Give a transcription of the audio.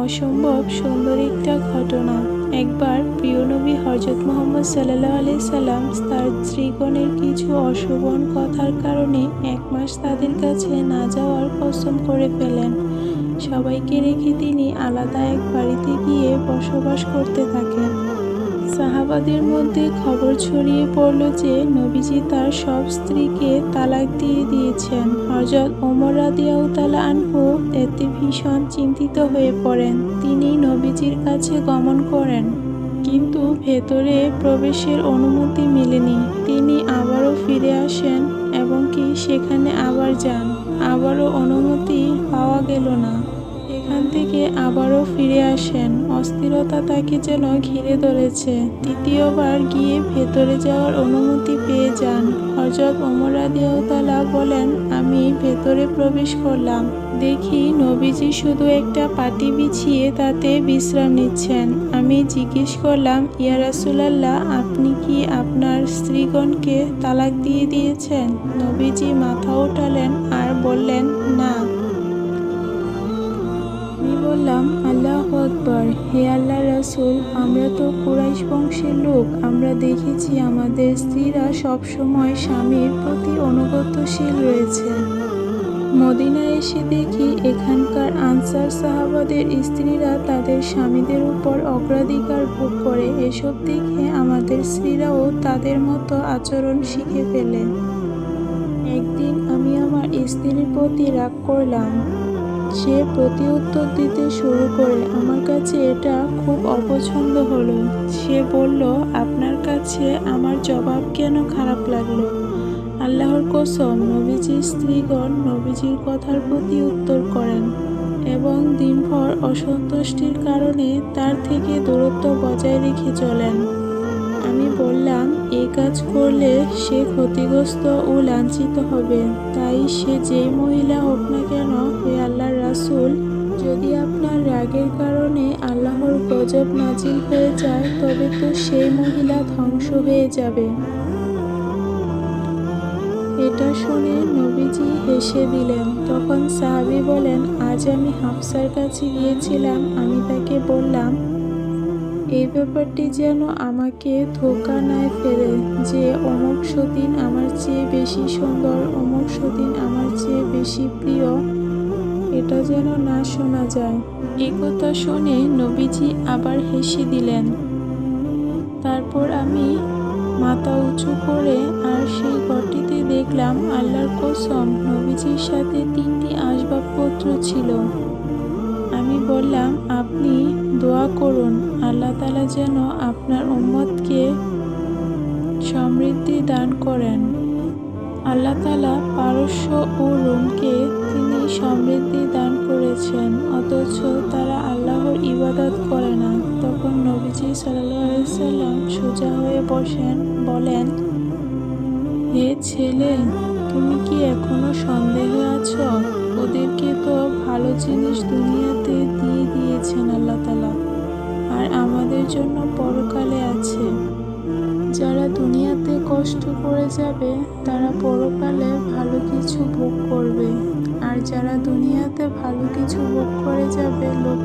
অসম্ভব সুন্দর একটা ঘটনা। একবার প্রিয়নবী হজরত মোহাম্মদ সাল্লাহ আলি সাল্লাম তার স্ত্রীগণের কিছু অশোভন কথার কারণে এক মাস তাদের কাছে না যাওয়ার কসম করে ফেলেন। সবাইকে রেখে তিনি আলাদা এক বাড়িতে গিয়ে বসবাস করতে থাকেন। সাহাবাদের মধ্যে খবর ছড়িয়ে পড়ল যে নবীজি তার সব স্ত্রীকে তালাক দিয়ে দিয়েছেন। হজরত ওমর রাদিয়াউ তালা আনহু এতে ভীষণ চিন্তিত হয়ে পড়েন। তিনি নবীজির কাছে গমন করেন, কিন্তু ভেতরে প্রবেশের অনুমতি মেলেনি। তিনি আবারও ফিরে আসেন এবং কি সেখানে আবার যান। আবারও অনুমতি পাওয়া গেল না। এখান থেকে আবারও ফিরে আসেন। অস্থিরতা তাকে যেন ঘিরে ধরেছে। তৃতীয়বার গিয়ে ভেতরে যাওয়ার অনুমতি পেয়ে যান। হজরত ওমর রাদিয়াউতালা বলেন, আমি ভেতরে প্রবেশ করলাম। দেখি নবীজি শুধু একটা পাটি বিছিয়ে তাতে বিশ্রাম নিচ্ছেন। আমি জিজ্ঞেস করলাম, ইয়া রাসুলাল্লাহ, আপনি কি আপনার স্ত্রীগণকে তালাক দিয়ে দিয়েছেন? নবীজি মাথা উঠালেন হে আল্লাহ রাসুল, আমরা তো কুরাইশ বংশের লোক। আমরা দেখেছি আমাদের স্ত্রীরা সবসময় স্বামীর প্রতি অনুগতশীল রয়েছে। মদিনায় এসে দেখি এখানকার আনসার সাহাবাদের স্ত্রীরা তাদের স্বামীদের উপর অগ্রাধিকার ভোগ করে। এসব দেখে আমাদের স্ত্রীরাও তাদের মতো আচরণ শিখে ফেলে একদিন আমি আমার স্ত্রীর প্রতি রাগ করলাম। সে প্রতি উত্তর দিতে শুরু করে, আমার কাছে এটা খুব অপছন্দ হলো। সে বলল, আপনার কাছে আমার জবাব কেন খারাপ লাগল? আল্লাহর কসম, নবীজির স্ত্রীগণ নবীজির কথার প্রতি উত্তর করেন এবং দিনভর অসন্তুষ্টির কারণে তার থেকে দূরত্ব বজায় রেখে চলেন। আমি বললাম এই কাজ করলে সে ক্ষতিগ্রস্ত ও লাঞ্ছিত হবে। তাই সে যেই মহিলা হোক না কেন, হে আল্লাহর রাসূল, যদি আপনার রাগের কারণে আল্লাহর গজব নাজিল হয়ে যায়, তবে তো সেই মহিলা ধ্বংস হয়ে যাবে। এটা শুনে নবীজি হেসে দিলেন। তখন সাহাবি বলেন, আজ আমি হাফসার কাছে গিয়েছিলাম, আমি তাকে বললাম এই ব্যাপারটি যেন আমাকে ধোকা নাই ফেলে যে অমুক সতীন আমার চেয়ে বেশি সুন্দর, অমুক সতীন আমার চেয়ে বেশি প্রিয়, এটা যেন না শোনা যায়। এ কথা শুনে নবীজি আবার হেসে দিলেন, তারপর আমি মাথা উঁচু করে আর সেই ঘরটিতে দেখলাম আল্লাহর কসম, নবীজির সাথে তিনটি আসবাবপত্র ছিল। আমি বললাম, আপনি দোয়া করুন, আল্লাহ তালা যেন আপনার উম্মতকে সমৃদ্ধি দান করেন। আল্লাহ তালা পারস্য ও রোমকে তিনি সমৃদ্ধি দান করেছেন, অথচ তারা আল্লাহর ইবাদত করে না। তখন নবীজি সাল্লাম সোজা হয়ে বসেন, বলেন, হে ছেলে, তুমি এখনও সন্দেহে আছো? ওদেরকে তো ভালো জিনিস দুনিয়াতে দিয়ে দিয়েছেন আল্লাহ তালা আর আমাদের জন্য পরকালে আছে। যারা দুনিয়াতে কষ্ট করে যাবে, তারা পরকালে ভালো কিছু ভোগ করবে। আর যারা দুনিয়াতে ভালো কিছু ভোগ করে যাবে, লোক